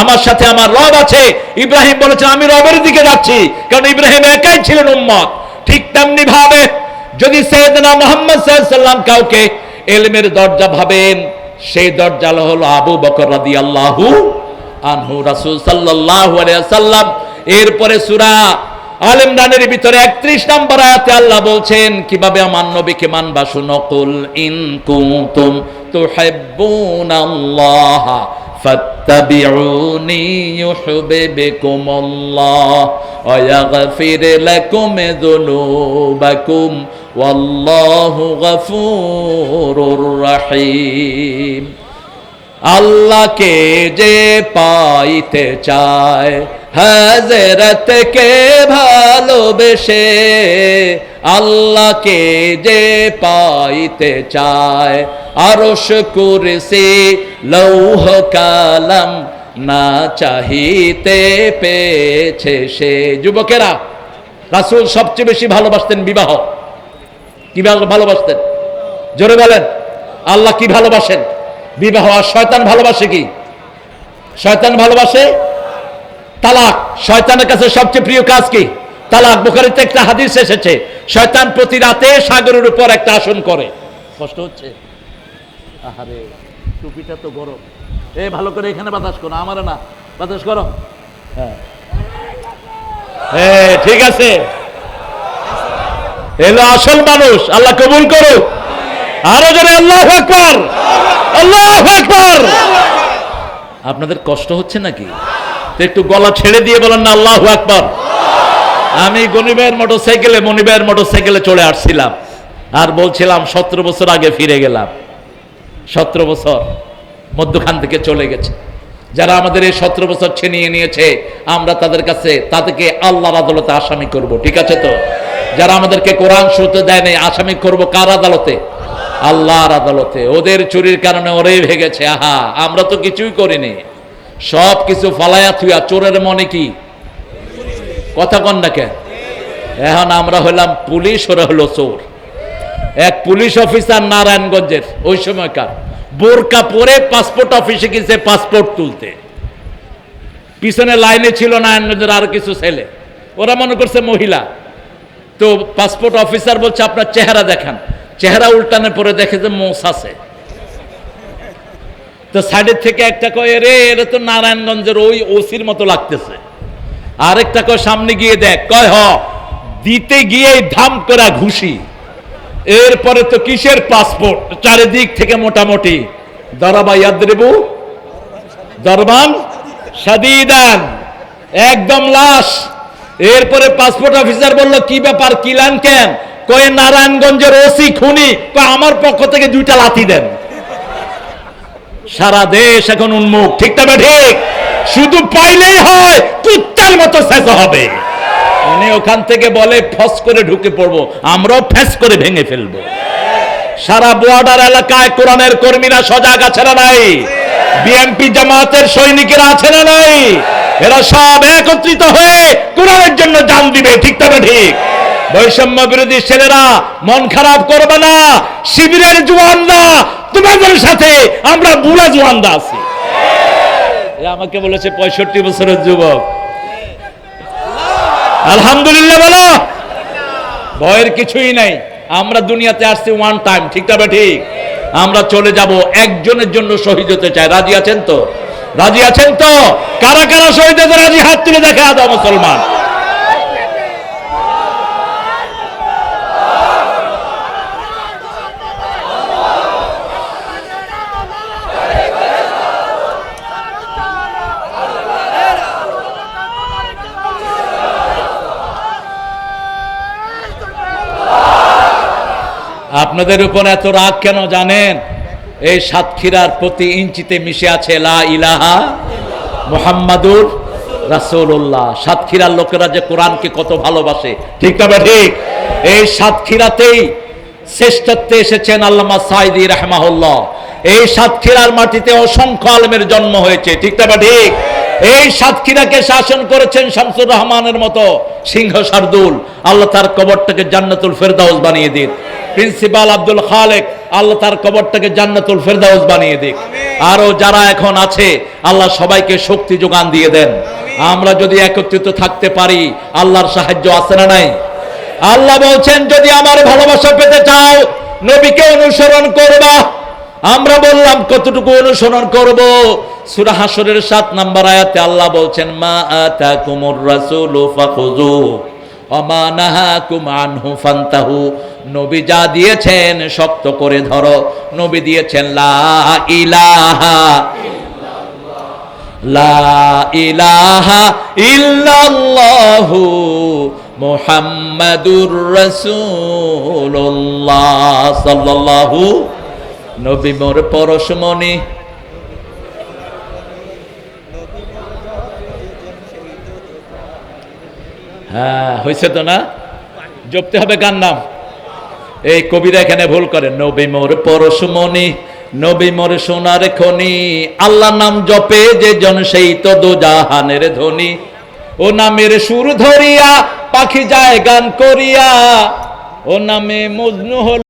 আমার সাথে আমার রব আছে। ইব্রাহিম বলেছেন আমি রবের দিকে যাচ্ছি, কারণ ইব্রাহিম একাই ছিলেন উম্মত। ঠিক তেমনি ভাবে যদি সৈয়দনা মোহাম্মদ সাল্লাম কাউকে এলমের দরজা ভাবেন, সেই দরজা হলো আবু বকর রাদিয়াল্লাহু আনহু। রাসূল সাল্লাল্লাহু আলাইহি সাল্লাম এরপরে সূরা আল ইমরানের ভিতরে 31 নম্বর আয়াতে আল্লাহ বলছেন, কীভাবে আমার নবীকে মানবা? শুনো, কুল ইন কুনতুম তুহিব্বুনাল্লাহ فاتبعوني يحببكم الله ويغفر لكم ذنوبكم والله غفور رحيم আল্লাহকে যে পাইতে চায় হাজরতকে ভালোবেসে আল্লাহকে যে পাইতে চায়। আরশ কুরসি লৌহ কালাম না চাহিতে পেয়েছে সে। যুবকেরা, রাসুল সবচেয়ে বেশি ভালোবাসতেন বিবাহ। কি ভালো- ভালোবাসতেন? জোরে বলেন, আল্লাহ কি ভালোবাসেন? বিবাহ আর শয়তান ভালোবাসে কি? শয়তান ভালোবাসে তালাক। শয়তানের কাছে সবচেয়ে প্রিয় কাজ কি? তালাক। বুখারিতে একটা হাদিস এসেছে, শয়তান প্রতি রাতে সাগরের উপর একটা আসন করে। কষ্ট হচ্ছে? আহারে, টুপিটা তো গরম। এ, ভালো করে এখানে বাতাস করো, আমার না, বাতাস করো। হ্যাঁ। ঠিক আছে। এলো আসল মানুষ, আল্লাহ কবুল করুক। আরও জোরে, আল্লাহ আকবার। আল্লাহ আকবার। আপনাদের কষ্ট হচ্ছে নাকি? একটু গলা ছেড়ে দিয়ে বলেন না, আল্লাহ আকবার। আমি গনিবের মোটরসাইকেলে, মনিবের মোটর সাইকেলে চলে আসছিলাম। আর বলছিলাম, সতেরো বছর আগে ফিরে গেলাম। সতেরো বছর মধ্যখান থেকে চলে গেছে। যারা আমাদের এই সতেরো বছর ছিনিয়ে নিয়েছে, আমরা তাদের কাছে, তাদেরকে আল্লাহর আদালতে আসামি করব, ঠিক আছে তো? যারা আমাদেরকে কোরআন শুনতে দেয় আসামি করব কার আদালতে? আল্লাহর আদালতে। ওদের চুরির কারণে ওরেই ভেগেছে। আহা, আমরা তো কিছুই করিনি। সব কিছু ফালায়া থুয়া চোরের মনে কি? কথা কন না কেন এখন আমরা হলাম পুলিশ, ওরা হলো চোর। এক পুলিশ অফিসার নারায়ণগঞ্জের, ওই সময়কার। বোরকা পরে পাসপোর্ট অফিসে গেছে পাসপোর্ট তুলতে। পিছনে লাইনে ছিল নারায়ণগঞ্জের আর কিছু ছেলে। ওরা মনে করছে মহিলা। তো পাসপোর্ট অফিসার বলছে, আপনার চেহারা দেখান। চেহারা উল্টানে পরে দেখে যে মোস আছে। তো সাইডের থেকে একটা কয় রে এটা তো নারায়ণগঞ্জের ওই ওসির মতো লাগতেছে। আরেকটা কয়, সামনে গিয়ে দেখ। কয়, হ, দিতে গিয়ে ধাম করা ঘুষি। এরপরে তো কিসের পাসপোর্ট চারিদিক থেকে মোটামুটি দরাবা ইয়াদ্রিবু, দরবান, সাদিদান, একদম লাশ। এরপরে পাসপোর্ট অফিসার বলল, কি ব্যাপার কিলান কেন? কয়ে, নারায়ণগঞ্জের ওসি খুনি। আমার পক্ষ থেকে দুইটা লাথি দেন। সারা দেশ এখন উন্মুখ, ঠিক তবে ঠিক? শুধু পাইলেই হয়, কুত্তার মতো শেষ হবে। উনি ওখান থেকে বলে ফস করে ঢুকে পড়ব, আমরাও ফ্যাস করে ভেঙে ফেলব। সারা বর্ডার এলাকায় কোরআনের কর্মীরা সজাগ আছে না নাই? বিএনপি জামাতের সৈনিকেরা আছে না নাই? এরা সব একত্রিত হয়ে কোরআনের জন্য জান দিবে, ঠিক তবে ঠিক? বৈষম্য বিরোধী ছেলেরা, মন খারাপ করবে না, শিবিরের জোয়ানরা তোমাদের সাথে আমরা বুড়া জোয়ানরা আছি। আমাকে বলেছে, পঁয়ষট্টি বছরের যুবক। আলহামদুলিল্লাহ বলো। ভয়ের কিছুই নাই। আমরা দুনিয়াতে আসছি ওয়ান টাইম ঠিক তবে ঠিক? আমরা চলে যাব একজনের জন্য শহীদ হতে চাই। রাজি আছেন তো? রাজি আছেন তো? কারা কারা শহীদ হতে রাজি? হাত তুলে দেখা দাও মুসলমান। আপনাদের উপর এত রাগ কেন জানেন? এই সাতক্ষীরার প্রতি ইঞ্চিতে মিশে আছে লা ইলাহা মুহাম্মাদুর রাসূলুল্লাহ। সাতক্ষীরার লোকেরা যে কোরআনকে কত ভালোবাসে, ঠিক তবে ঠিক এই সাতক্ষীরাতেই শ্রেষ্ঠত্বে এসেছেন আল্লামা সাইদি রাহমাহুল্লাহ। এই সাতক্ষীরার মাটিতে অসংখ্য আলমের জন্ম হয়েছে, ঠিক তবে ঠিক এই সাতক্ষীরাকে শাসন করেছেন শামসুর রহমানের মতো। সিংহ শার্দুল আল্লাহ তার কবরটাকে জান্নাতুল ফেরদাউস বানিয়ে দিন প্রিন্সিপাল আব্দুল খালেক, আল্লাহ তার কবরটাকে জান্নাতুল ফেরদাউস বানিয়ে দিক। আরও যারা এখন আছে, আল্লাহ সবাইকে শক্তি যোগান দিয়ে দেন। আমরা যদি একত্রিত থাকতে পারি, আল্লাহর সাহায্য আছে না নাই? আল্লাহ বলছেন, যদি আমার ভালোবাসা পেতে চাও, নবীকে অনুসরণ করবা। আমরা বললাম, কতটুকু অনুসরণ করব? সূরা হাসরের 7 নাম্বার আয়াতে আল্লাহ বলছেন, মা আতাকুমুর রাসূলু ফাখুযু ওমা নাহাকুম আনহু ফান্তাহু। নবী যা দিয়েছেন শক্ত করে ধরো। নবী দিয়েছেন, লা ইলাহা লা ইলাহা ইল্লাল্লাহু মুহাম্মাদুর রাসূলুল্লাহ সাল্লাল্লাহু নবী মোর পরশমণি হ্যাঁ হয়েছে তো না? জপতে হবে গান নাম? এই কবিরা এখানে ভুল করেন নবী মোর পরশমণি নবী মোর সোনার খনি। আল্লাহ নাম জপে যে জন সেই তো দু জাহানের ধ্বনি ও নামের সুর ধরিয়া, পাখি যায় গান করিয়া। ও নামে মজনু হল